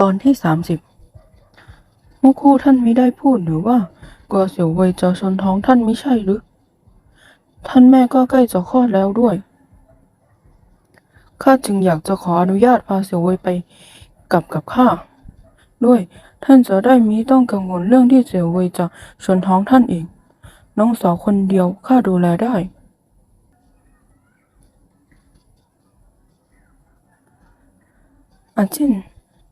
ตอนที่สามสิบมื่อครู่ท่านมิได้พูดหรือว่ากลัวเสียวเวยจะชนท้องท่านไมิใช่หรือ ท่านแม่ก็ใกล้จะคลอดแล้วด้วย ข้าจึงอยากจะขออนุญาตพาเสียวเวยไปกลับกับข้า ด้วยท่านจะได้มิต้องกังวลเรื่องที่เสียวเวยจะชนท้องท่านเอง น้องสาวคนเดียวข้าดูแลได้อาจิน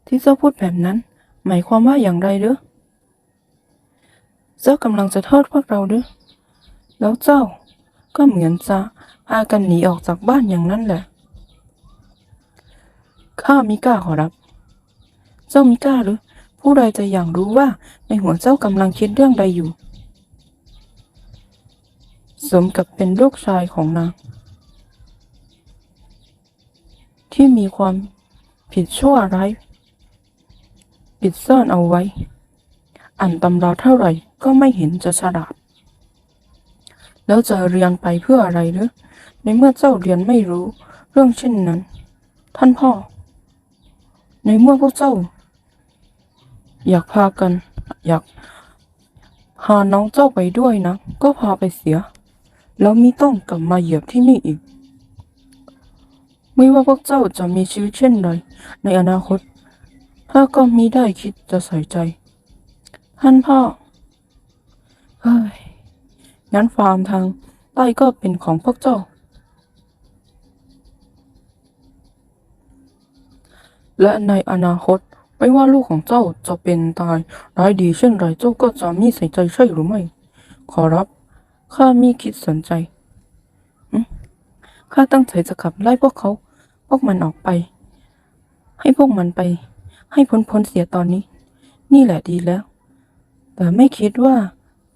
ที่เจ้าพูดแบบนั้น หมายความว่าอย่างไรเด้อเจ้ากำลังจะโทษพวกเราเด้อแล้วเจ้าก็เหมือนจะพากันหนีออกจากบ้านอย่างนั้นแหละ ข้ามิกล้าขอรับ เจ้ามิกล้าหรือ ผู้ใดจะอย่างรู้ว่าในหัวเจ้ากำลังคิดเรื่องใดอยู่ สมกับเป็นลูกชายของนางที่มีความผิดชั่วร้าย ปิดซ่อนเอาไว้ อ่านตำราเท่าไหร่ก็ไม่เห็นจะฉลาด แล้วจะเรียนไปเพื่ออะไรหรือ ในเมื่อเจ้าเรียนไม่รู้ เรื่องเช่นนั้น ท่านพ่อ ในเมื่อพวกเจ้า อยากพากัน อยากพาน้องเจ้าไปด้วยนะ ก็พาไปเสีย แล้วมิต้องกลับมาเหยียบที่นี่อีก ไม่ว่าพวกเจ้าจะมีชีวิตเช่นไรในอนาคต ข้าก็มิได้คิดจะใส่ใจ ท่านพ่อ เฮ้ย งั้นฟาร์มทางใต้ก็เป็นของพวกเจ้า และในอนาคตไม่ว่าลูกของเจ้าจะเป็นตายร้ายดีเช่นไรเจ้าก็จะมีใส่ใจใช่หรือไม่ ขอรับ ข้ามีคิดสนใจ ข้าตั้งใจจะขับไล่พวกเขา พวกมันออกไป ให้พวกมันไป ให้พ้นพ้นเสียตอนนี้ นี่แหละดีแล้ว แต่ไม่คิดว่า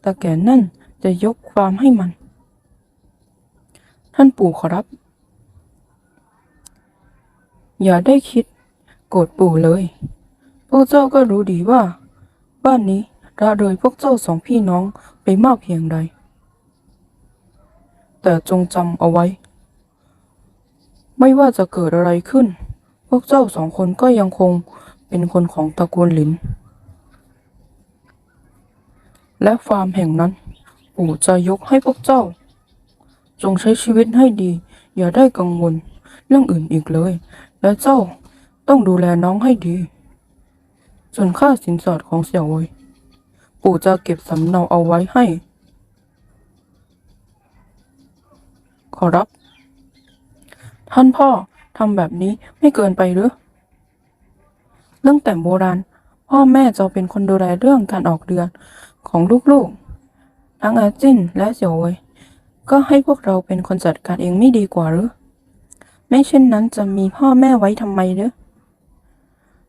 ตาแก่นั่นจะยกความให้มัน ท่านปู่ขอรับ อย่าได้คิด โกรธปู่เลย พวกเจ้าก็รู้ดีว่า บ้านนี้ระเลยพวกเจ้าสองพี่น้องไปมากเพียงใด แต่จงจำเอาไว้ ไม่ว่าจะเกิดอะไรขึ้น พวกเจ้าสองคนก็ยังคง เป็นคนของตระกูลหลิน และฟาร์มแห่งนั้น ปู่จะยกให้พวกเจ้า จงใช้ชีวิตให้ดี อย่าได้กังวล เรื่องอื่นอีกเลย และเจ้าต้องดูแลน้องให้ดี ส่วนค่าสินสอดของเสี่ยวเวยปู่จะเก็บสำเนาเอาไว้ให้ ขอรับ ท่านพ่อทำแบบนี้ไม่เกินไปหรือ เรื่องแต่โบราณ พ่อแม่จะเป็นคนดูแลเรื่องการออกเรือนของลูกๆ ทั้งอาจินและเสี่ยวเวยก็ให้พวกเราเป็นคนจัดการเองไม่ดีกว่าหรือ ไม่เช่นนั้นจะมีพ่อแม่ไว้ทำไมเด้อ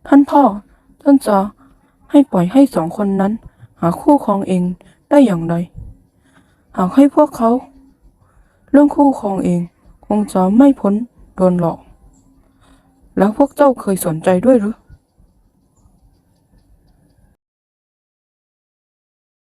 ท่านพ่อท่านจะให้ปล่อยให้สองคนนั้น หาคู่ครองเองได้อย่างไร หากให้พวกเขา เรื่องคู่ครองเอง คงจะไม่พ้นโดนหลอก แล้วพวกเจ้าเคยสนใจด้วยหรือ